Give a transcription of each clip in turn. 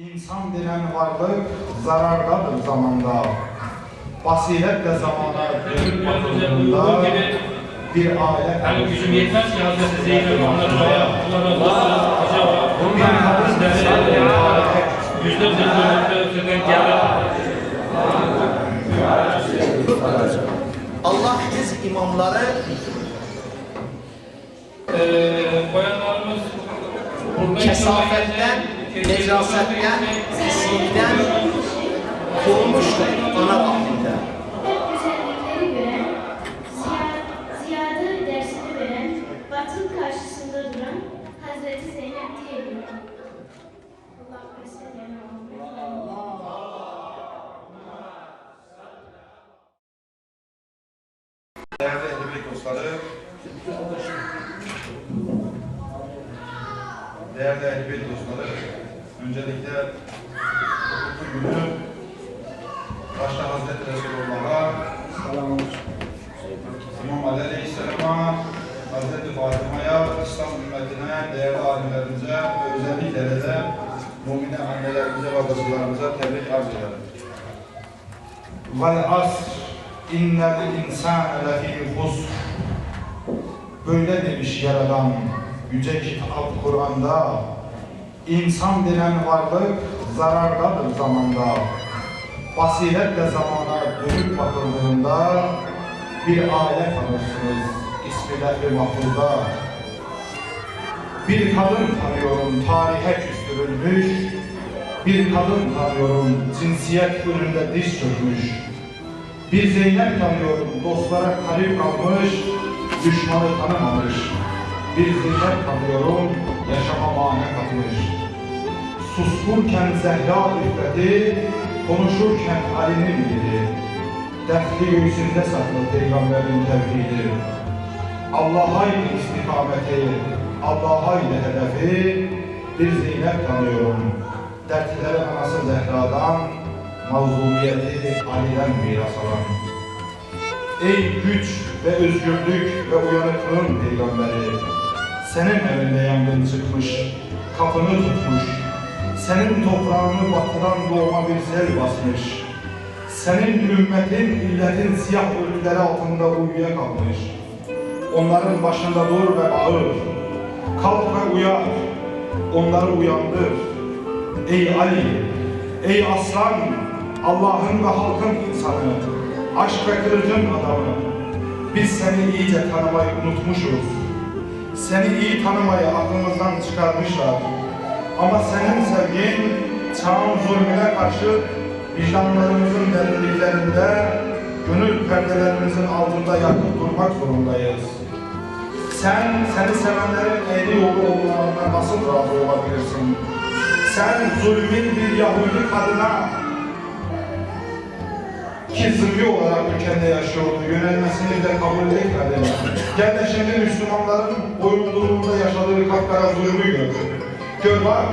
İnsan denen varlık zarardadır zamanda. Basiretle zamana dönüp bakıldığında bir aile Yani gücüm yetmez ki Hazreti Zeynep onları bayağı olsun. Acaba bunlar bizlere yüzlerce kilometre öteden gelen Allah biz imamları eee bayanlarımız kesafetten, necasetten, pislikten korumuştur ana vaktinde. Değerli edebi dostları, değerli edebi dostları, öncelikle günü başta Hazreti Resulullah'a, İmam Ali Aleyhisselam'a, Hazreti Fatıma'ya, İslam ümmetine, değerli alimlerimize ve özellikle de mümine annelerimize ve bacılarımıza tebrik arz ederim. Vel asr innel insane lefî husr Böyle demiş Yaradan Yüce Kitap Kur'an'da İnsan denen varlık zarardadır zamanda. Basiretle zamana dönüp bakıldığında Bir aile tanırsınız ismi mahfuzda. Bir kadın tanıyorum tarihe küstürülmüş. Bir kadın tanıyorum cinsiyet önünde diz çökmüş. Bir Zeynep tanıyorum dostlara kalip kalmış Düşmanı tanımamış. Bir Zeynep tanıyorum yaşama mane katmış Suskunken Zehra üffeti Konuşurken Ali'nin dili Defli göğsünde saklı peygamberin tevhidi Allah'a ile istikameti, Allah'a ile hedefi bir Zeynep tanıyorum. Dertleri anası Zehra'dan, mazlumiyeti Ali'den miras alan. Ey güç ve özgürlük ve uyanıklığın peygamberi, senin evinde yangın çıkmış, kapını tutmuş, senin toprağını batıran doğma bir sel basmış, senin ümmetin, milletin siyah ölüleri altında uyuya kalmış. Onların başında dur ve bağır. Kalk ve uyan. Onları uyandır. Ey Ali, ey aslan, Allah'ın ve halkın insanı, aşk ve kılıcın adamı. Biz seni iyice tanımayı unutmuşuz. Seni iyi tanımayı aklımızdan çıkarmışlar. Ama senin sevgin çağın zulmüne karşı vicdanlarımızın derinliklerinde, gönül perdelerimizin altında yakıp durmak zorundayız. Sen, seni sevenlerin eğri yolu olmalarına nasıl razı olabilirsin? Sen zulmün bir Yahudi kadına ki zımbi olarak ülkende yaşıyordu, yönelmesini de kabul etmedi. Gel şimdi Müslümanların boyunduruğunda yaşadığı kapkara zulmü gör. Gör bak,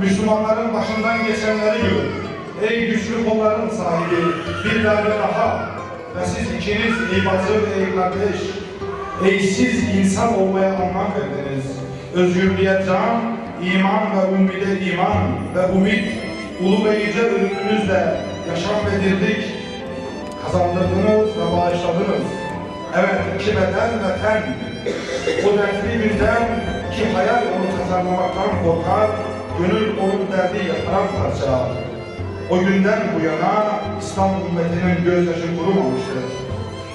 Müslümanların başından geçenleri gör. Ey güçlü kolların sahibi, bir darbe daha. Ve siz ikiniz ey bacı ve ey kardeş, ey siz insan olmaya anlam verdiniz. Özgürlüğe can, iman ve umide iman ve umit, ulu ve yüce ölümünüzle yaşam ve dirlik kazandırdınız ve bağışladınız. Evet, iki beden ve ten, o dertli birden ki hayal onu tasarlamaktan korkar, gönül onun derdi yataran parça. O günden bu yana İslam ümmetinin gözyaşı kurumamıştır.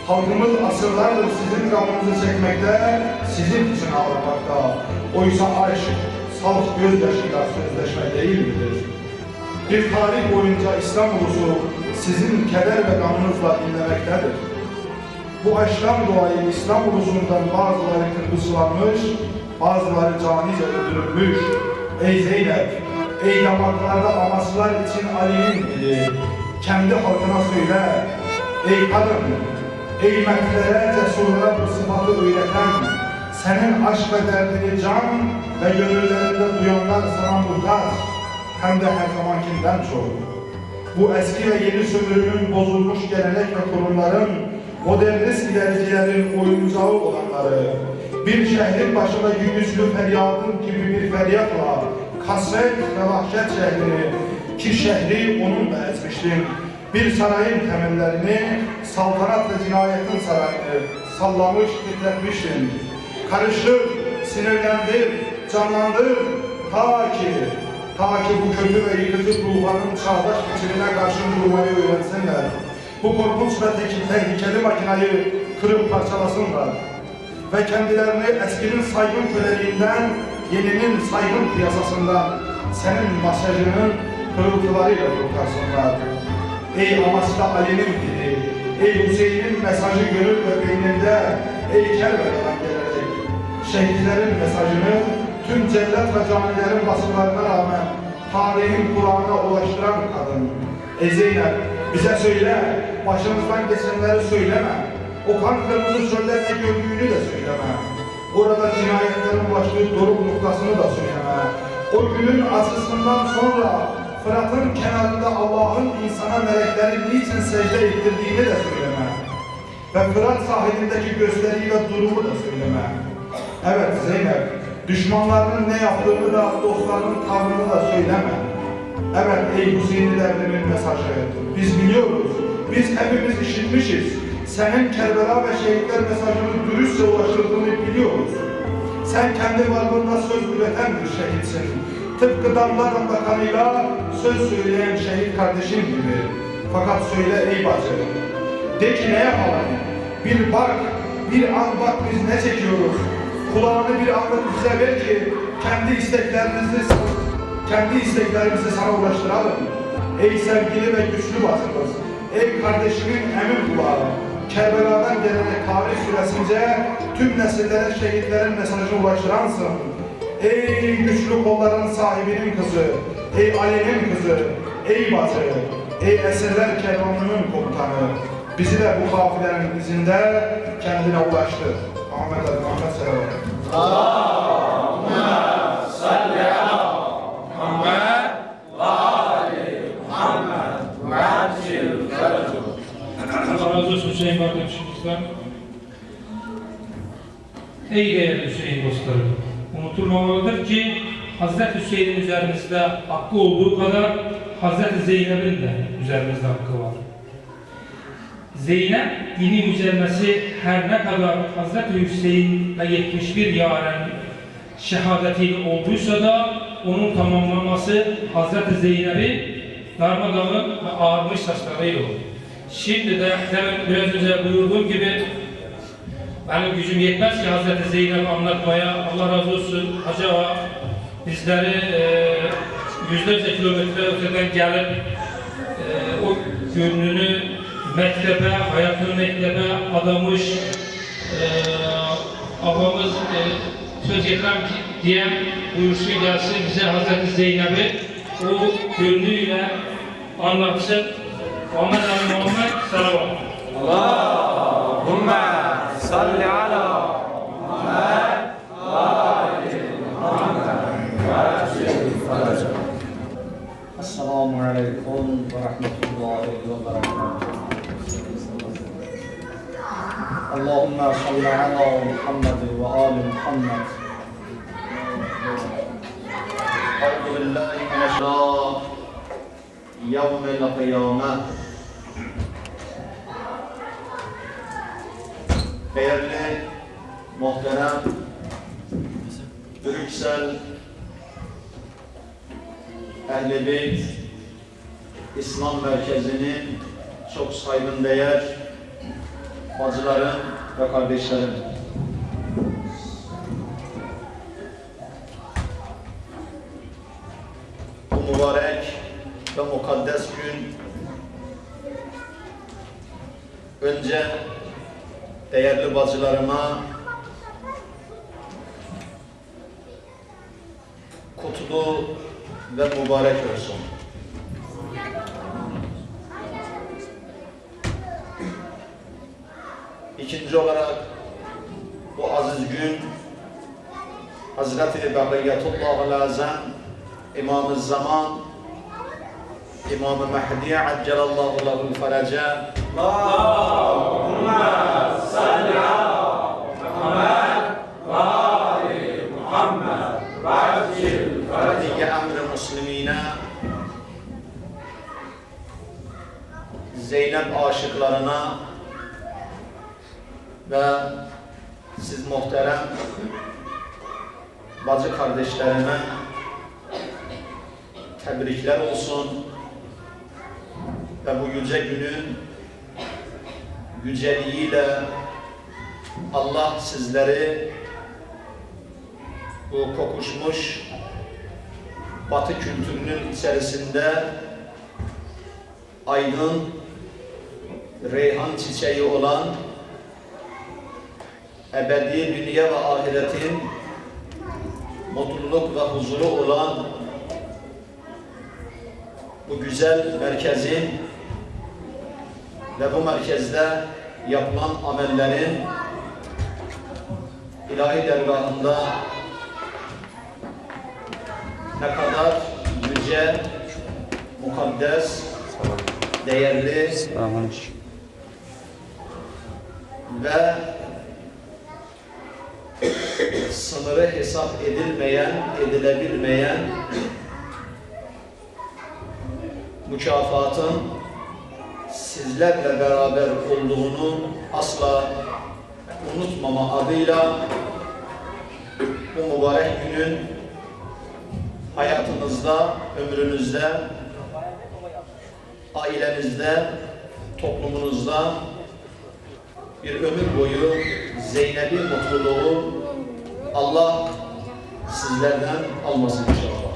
Halkımız asırlardır sizin gamınızı çekmekte, sizin için ağlamakta. Oysa aşk, salt gözyaşıyla sözleşme değil midir? Bir tarih boyunca İslam ulusu sizin keder ve gamınızla dinlemektedir. Bu aşktan dolayı İslam ulusundan bazıları kırpısılanmış, bazıları canice öldürülmüş. Ey Zeynep, ey yamaklarda amasılar için Ali'nin dili, kendi halkına söyle. Ey kadın, ey mertlere, cesurlara bu sıfatı öğreten, senin aşk ve derdini can ve gönüllerinde duyanlar sana muhtaç, hem de her zamankinden çok. Bu eski ve yeni sömürünün bozulmuş gelenek ve kurumların, modernist ilericilerin oyuncağı olanları, bir şehrin başında gümüşlü feryadın gibi bir feryatla kasvet ve vahşet şehrini ki şehri onunla ezmiştir. Bir sarayın temellerini, saltanat ve cinayetin sarayını sallamış, titretmiştir. Karıştır, sinirlendir, canlandır, ta ki, ta ki bu kötü ve yıkıcı tufanın çağdaş biçimine karşı durmayı öğrensinler. Bu korkunç ve tehlikeli makinayı kırıp parçalasınlar ve kendilerini eskinin saygın köleliğinden, yeninin saygın piyasasından senin masajının kırıltılarıyla kurtarsınlar. Ey amaçta Ali'nin dili, ey Hüseyin'in mesajı gönül ve beyninde, ey Kerbela'dan gelecek. Şehitlerin mesajını tüm cellat ve camilerin basınlarına rağmen tarihin Kur'an'a ulaştıran kadın. Ey Zeynep bize söyle, başımızdan geçenleri söyleme. O kan kırmızı çölde ne gördüğünü de söyleme. Orada cinayetlerin ulaştığı doruk noktasını da söyleme. O günün acısından sonra Fırat'ın kenarında Allah'ın insana melekleri niçin secde ettirdiğini de söyleme. Ve Fırat sahilindeki gösteriyi ve durumu da söyleme. Evet Zeynep, düşmanlarının ne yaptığını da dostlarının tavrını da söyleme. Evet ey Hüseyin'i devrimin mesajı. Biz biliyoruz, biz hepimiz işitmişiz. Senin Kerbela ve şehitler mesajını dürüstçe ulaştırdığını biliyoruz. Sen kendi varlığında söz üreten bir şehitsin. Tıpkı damla damla kanıyla söz söyleyen şehit kardeşin gibi. Fakat söyle ey bacı, de ki ne yapalım? Bir bak, bir an bak biz ne çekiyoruz. Kulağını bir anlık bize ver ki kendi isteklerimizi kendi isteklerimizi sana ulaştıralım. Ey sevgili ve güçlü bacımız, ey kardeşimin emin kulağı, Kerbela'dan gelerek tarih süresince tüm nesillere şehitlerin mesajını ulaştıransın. Ey güçlü kolların sahibinin kızı, ey Ali'nin kızı, ey bacı, ey esirler kervanının komutanı, bizi de bu kafilenin izinde kendine ulaştır. Ahmet Ali Muhammed Selam. Hüseyin kardeşimizden. Ey değerli Hüseyin dostları, unutulmamalıdır ki Hazreti Hüseyin'in üzerimizde hakkı olduğu kadar Hazreti Zeynep'in de üzerimizde hakkı var. Zeynep dini mücemmesi her ne kadar Hazreti Hüseyin'le 71 yaren şehadetiyle olduysa da onun tamamlanması Hazreti Zeynep'i darmadağın ve ağarmış saçlarıyla oldu. Şimdi de demin biraz önce buyurduğum gibi benim gücüm yetmez ki Hazreti Zeynep anlatmaya. Allah razı olsun Hacı Ağa bizleri e, yüzlerce kilometre öteden gelip e, o gönlünü mektebe, hayatını mektebe adamış e, abamız e, söz getirem ki- diyen buyursun gelsin bize Hazreti Zeynep'i o gönlüyle anlatsın. Ali Muhammed Salavat. اللهم صل على السلام عليكم ورحمة الله وبركاته اللهم صل على محمد وآل محمد أعوذ بالله من الشيطان يوم القيامة Değerli, muhterem, Brüksel, Ehl-i Beyt İslam Merkezi'nin çok saygın değer bacılarım ve kardeşlerim. önce değerli bacılarıma kutlu ve mübarek olsun. İkinci olarak bu aziz gün Hazreti Behriyetullah Azam İmam-ı Zaman İmam-ı Mehdi Accelallahu Lehu'l Ferece Zeynep aşıklarına ve siz muhterem bacı kardeşlerime tebrikler olsun. Ve bu yüce günün yüceliğiyle Allah sizleri bu kokuşmuş Batı kültürünün içerisinde aydın reyhan çiçeği olan ebedi dünya ve ahiretin mutluluk ve huzuru olan bu güzel merkezin ve bu merkezde yapılan amellerin ilahi dergahında ne kadar yüce, mukaddes, değerli ve sınırı hesap edilmeyen, edilebilmeyen mükafatın sizlerle beraber olduğunu asla unutmama adıyla bu mübarek günün hayatınızda, ömrünüzde, ailenizde, toplumunuzda bir ömür boyu Zeynep'i mutluluğu Allah sizlerden almasın inşallah.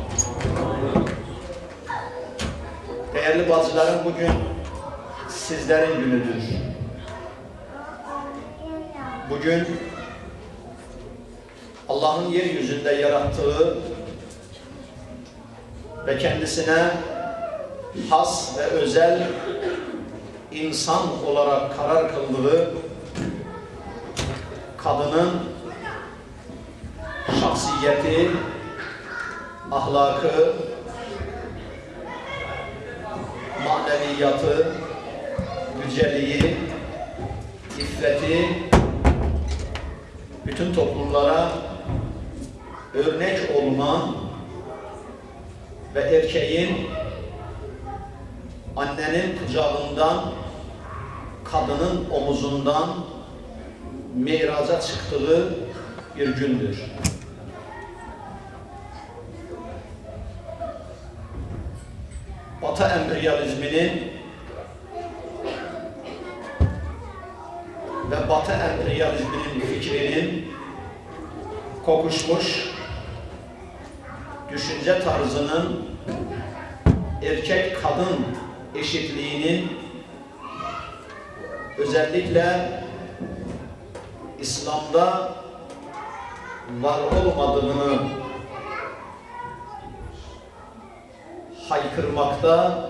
Değerli bacılarım bugün sizlerin günüdür. Bugün Allah'ın yeryüzünde yarattığı ve kendisine has ve özel insan olarak karar kıldığı kadının şahsiyeti, ahlakı, maneviyatı, bütün toplumlara örnek olma ve erkeğin annenin kucağından kadının omuzundan miraca çıktığı bir gündür. Batı emperyalizminin ve Batı emperyalizminin fikrinin kokuşmuş düşünce tarzının erkek kadın eşitliğinin özellikle İslam'da var olmadığını haykırmakta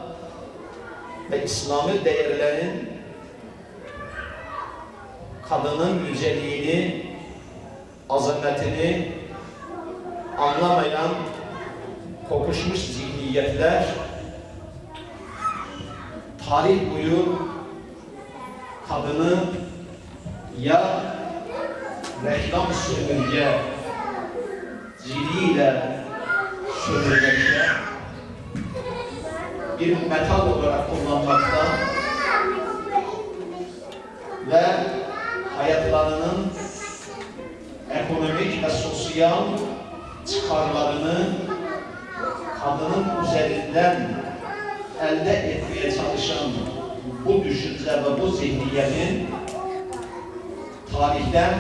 ve İslami değerlerin kadının yüceliğini, azametini anlamayan kokuşmuş zihniyetler tarih boyu kadını ya reklam sömürge ciliyle sömürmekte bir metal olarak kullanmakta ve hayatlarının ekonomik ve sosyal çıkarlarını kadının üzerinden elde etmeye çalışan bu düşünce ve bu zihniyetin tarihten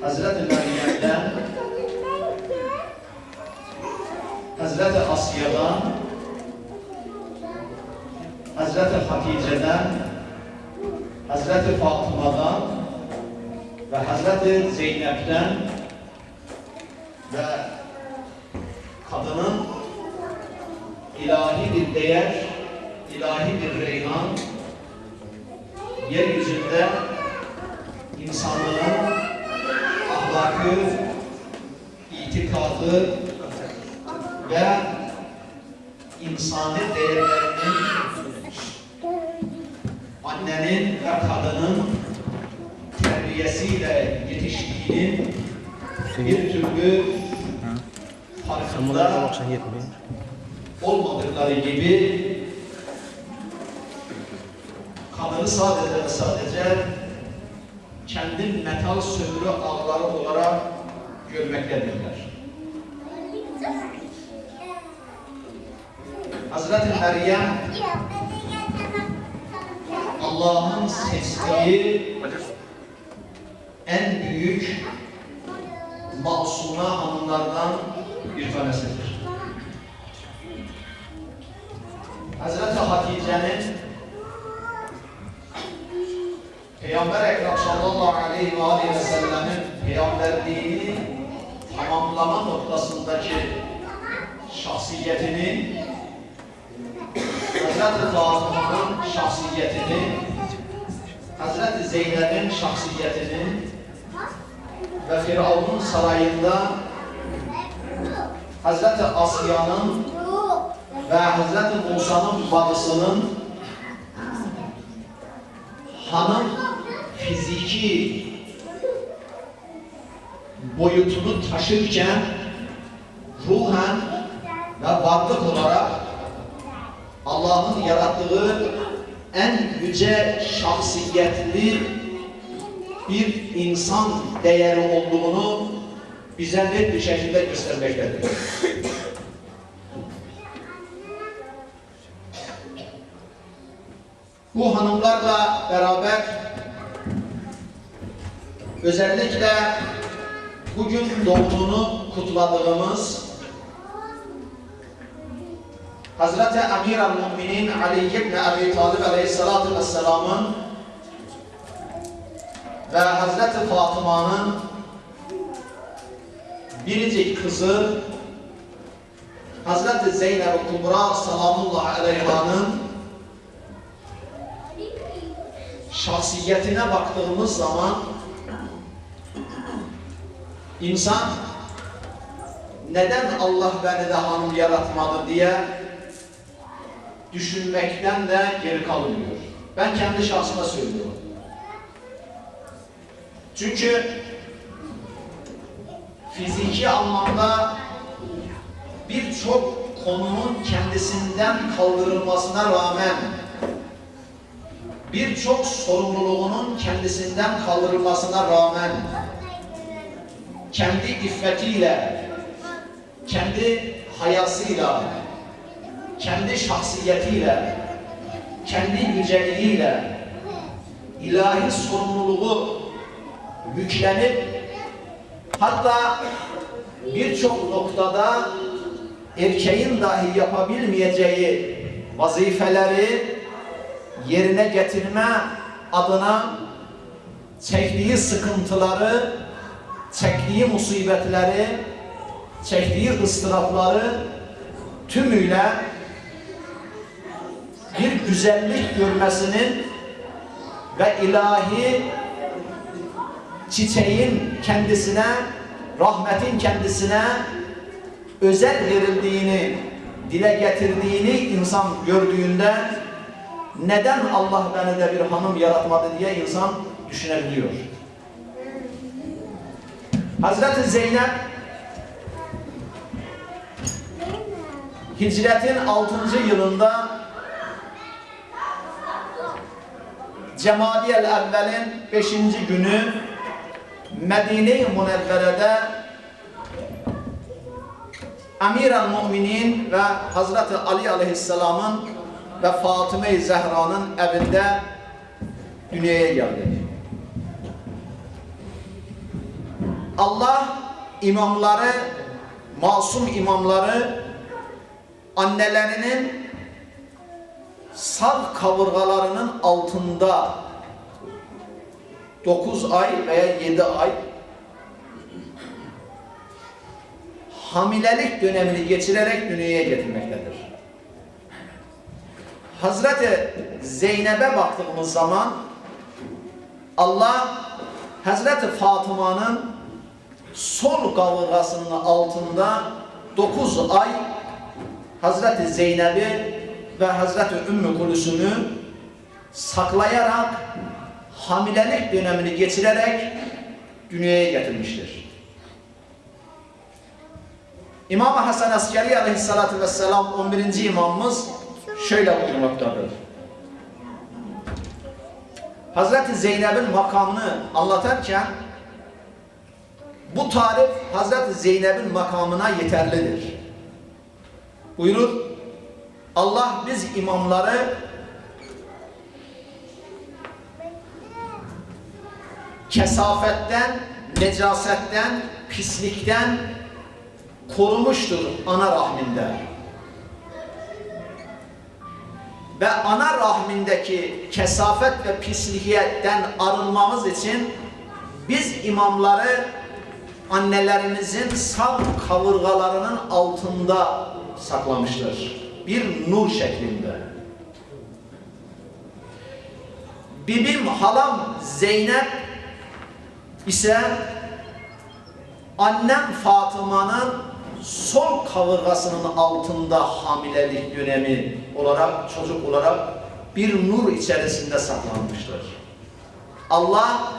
Hazreti Meryem'den Hazreti Asya'dan Hazreti Hatice'den Hazreti Fatıma'dan ve Hazreti Zeynep'ten ve kadının ilahi bir değer, ilahi bir reyhan, yeryüzünde insanlığın ahlakı, itikadı ve insani değerlerinin annenin ve kadının terbiyesiyle yetiştiğinin bir türlü farkında olmadıkları gibi onları sadece ve sadece kendi metal sömürü ağları olarak görmektedirler. Hazreti Meryem Allah'ın seçtiği en büyük masuma hanımlardan bir tanesidir. Hazreti Hatice'nin Peygamber Ekrem sallallahu aleyhi ve aleyhi ve sellemin peygamberliğini tamamlama noktasındaki şahsiyetini Hazreti Fatıma'nın şahsiyetini Hazreti Zeynep'in şahsiyetini ve Firavun'un sarayında Hazreti Asya'nın ve Hazreti Musa'nın babasının hanım fiziki boyutunu taşırken ruhen ve varlık olarak Allah'ın yarattığı en yüce şahsiyetli bir insan değeri olduğunu bize net bir şekilde göstermektedir. Bu hanımlarla beraber özellikle bugün doğumunu kutladığımız Hazreti Emir el-Müminin Ali ibn Abi Talib aleyhissalatu vesselamın ve Hazreti Fatıma'nın biricik kızı Hazreti Zeynep Kubra salamullahi aleyhanın şahsiyetine baktığımız zaman insan neden Allah beni de hanım yaratmadı diye düşünmekten de geri kalmıyor. Ben kendi şahsıma söylüyorum. Çünkü fiziki anlamda birçok konunun kendisinden kaldırılmasına rağmen birçok sorumluluğunun kendisinden kaldırılmasına rağmen kendi iffetiyle, kendi hayasıyla, kendi şahsiyetiyle, kendi yüceliğiyle ilahi sorumluluğu yüklenip hatta birçok noktada erkeğin dahi yapabilmeyeceği vazifeleri yerine getirme adına çektiği sıkıntıları, çektiği musibetleri, çektiği ıstırapları tümüyle bir güzellik görmesinin ve ilahi çiçeğin kendisine, rahmetin kendisine özel verildiğini, dile getirdiğini insan gördüğünde neden Allah beni de bir hanım yaratmadı diye insan düşünebiliyor. Hazreti Zeynep Hicretin 6. yılında Cemadiyel Evvel'in 5. günü Medine-i Munevvere'de Emir el-Müminin ve Hazreti Ali Aleyhisselam'ın ve Fatıma-i Zehra'nın evinde dünyaya geldi. Allah imamları, masum imamları annelerinin sağ kaburgalarının altında 9 ay veya 7 ay hamilelik dönemini geçirerek dünyaya getirmektedir. Hazreti Zeynep'e baktığımız zaman Allah Hazreti Fatıma'nın sol kaburgasının altında 9 ay Hazreti Zeynep'i ve Hazreti Ümmü Kulüsüm'ü saklayarak hamilelik dönemini geçirerek dünyaya getirmiştir. İmam Hasan Askeri aleyhissalatü vesselam 11. imamımız şöyle buyurmaktadır. Hazreti Zeynep'in makamını anlatarken bu tarif Hazreti Zeynep'in makamına yeterlidir. Buyurur, Allah biz imamları kesafetten, necasetten, pislikten korumuştur ana rahminde. Ve ana rahmindeki kesafet ve pislikiyetten arınmamız için biz imamları annelerimizin sağ kavurgalarının altında saklamıştır. Bir nur şeklinde. Bibim halam Zeynep ise annem Fatıma'nın sol kaburgasının altında hamilelik dönemi olarak çocuk olarak bir nur içerisinde saklanmıştır. Allah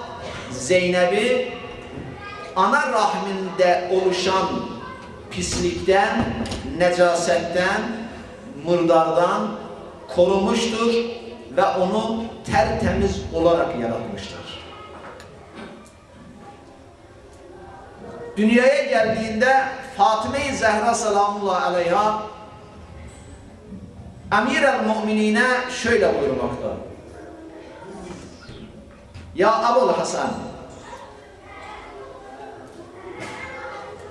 Zeynep'i ana rahminde oluşan pislikten, necasetten, mırdardan korumuştur ve onu tertemiz olarak yaratmıştır. Dünyaya geldiğinde Fatime-i Zehra selamullahi aleyha Emir el-Mu'minine şöyle buyurmakta. Ya Abul Hasan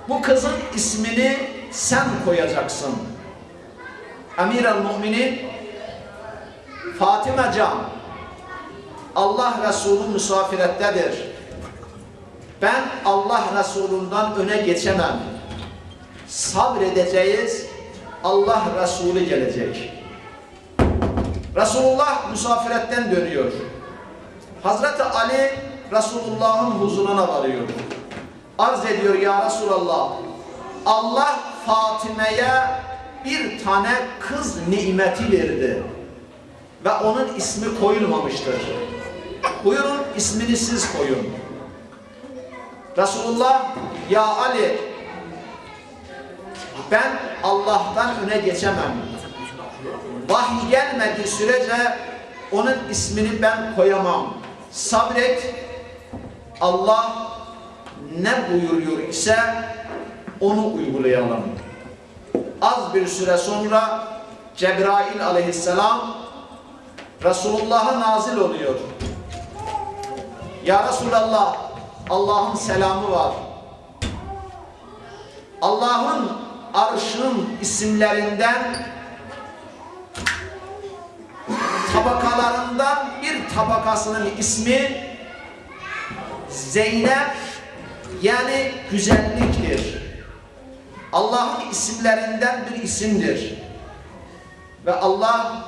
bu kızın ismini sen koyacaksın. Emir el-Mu'minin Fatime Can Allah Resulü misafirettedir. Ben Allah Resulü'nden öne geçemem. Sabredeceğiz. Allah Resulü gelecek. Resulullah misafiretten dönüyor. Hazreti Ali Resulullah'ın huzuruna varıyor. Arz ediyor ya Resulallah. Allah Fatime'ye bir tane kız nimeti verdi. Ve onun ismi koyulmamıştır. Buyurun ismini siz koyun. Resulullah ya Ali ben Allah'tan öne geçemem. Vahiy gelmediği sürece onun ismini ben koyamam. Sabret. Allah ne buyuruyor ise onu uygulayalım. Az bir süre sonra Cebrail aleyhisselam Resulullah'a nazil oluyor. Ya Resulallah Allah'ın selamı var. Allah'ın arşının isimlerinden tabakalarından bir tabakasının ismi Zeynep yani güzelliktir. Allah'ın isimlerinden bir isimdir. Ve Allah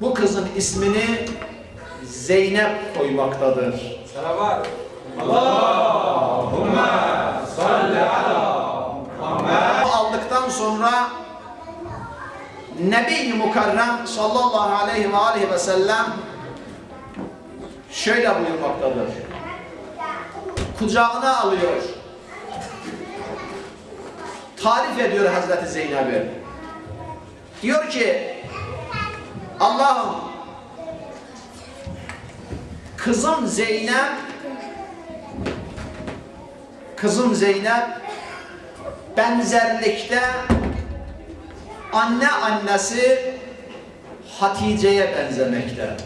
bu kızın ismini Zeynep koymaktadır. Salavat. aldıktan sonra Nebi-i Mukarrem sallallahu aleyhi ve aleyhi ve sellem şöyle buyurmaktadır. Kucağına alıyor. Tarif ediyor Hazreti Zeynep'i. Diyor ki Allah'ım kızım Zeynep kızım Zeynep benzerlikte anne annesi Hatice'ye benzemekte.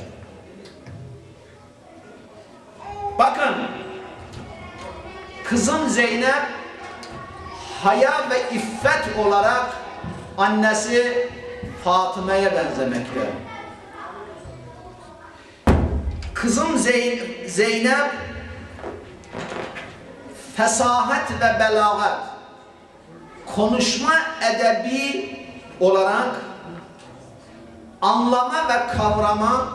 Bakın kızım Zeynep haya ve iffet olarak annesi Fatıme'ye benzemekte. Kızım Zeyn- Zeynep fesahat ve belagat konuşma edebi olarak anlama ve kavrama,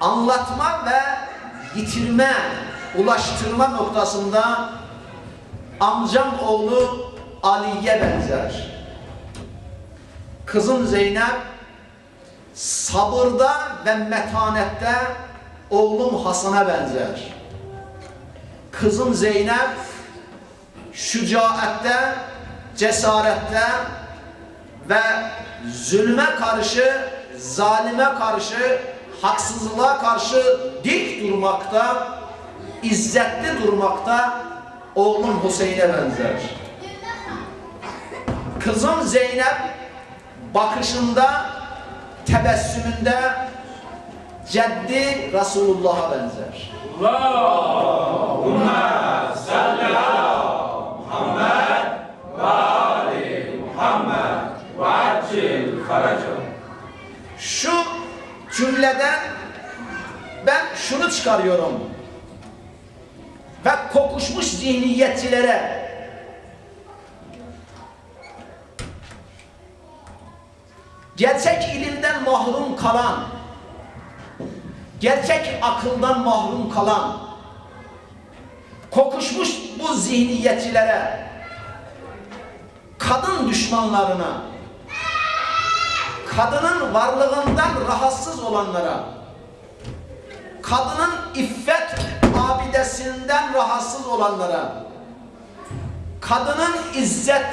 anlatma ve yitirme, ulaştırma noktasında amcam oğlu Ali'ye benzer. Kızım Zeynep sabırda ve metanette oğlum Hasan'a benzer. Kızım Zeynep şücaette, cesarette ve zulme karşı, zalime karşı haksızlığa karşı dik durmakta, izzetli durmakta oğlum Hüseyin'e benzer. Kızım Zeynep bakışında, tebessümünde ceddi Resulullah'a benzer. Şu cümleden ben şunu çıkarıyorum. Ve kokuşmuş zihniyetçilere gerçek ilimden mahrum kalan, gerçek akıldan mahrum kalan, kokuşmuş bu zihniyetçilere, kadın düşmanlarına, kadının varlığından rahatsız olanlara, kadının iffet abidesinden rahatsız olanlara, kadının izzet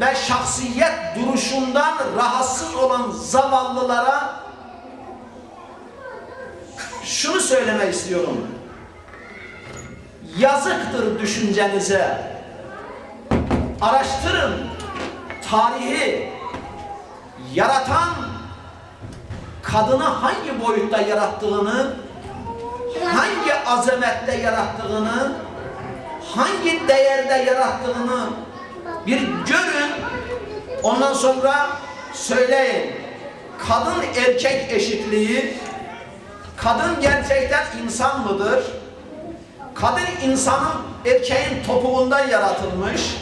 ve şahsiyet duruşundan rahatsız olan zavallılara şunu söylemek istiyorum. Yazıktır düşüncenize. Araştırın. Tarihi yaratan kadını hangi boyutta yarattığını, hangi azamette yarattığını, hangi değerde yarattığını bir görün. Ondan sonra söyleyin. Kadın erkek eşitliği, kadın gerçekten insan mıdır? Kadın insanın erkeğin topuğundan yaratılmış.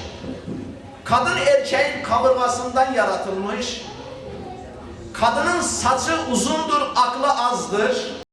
Kadın erkeğin kaburgasından yaratılmış. Kadının saçı uzundur, aklı azdır.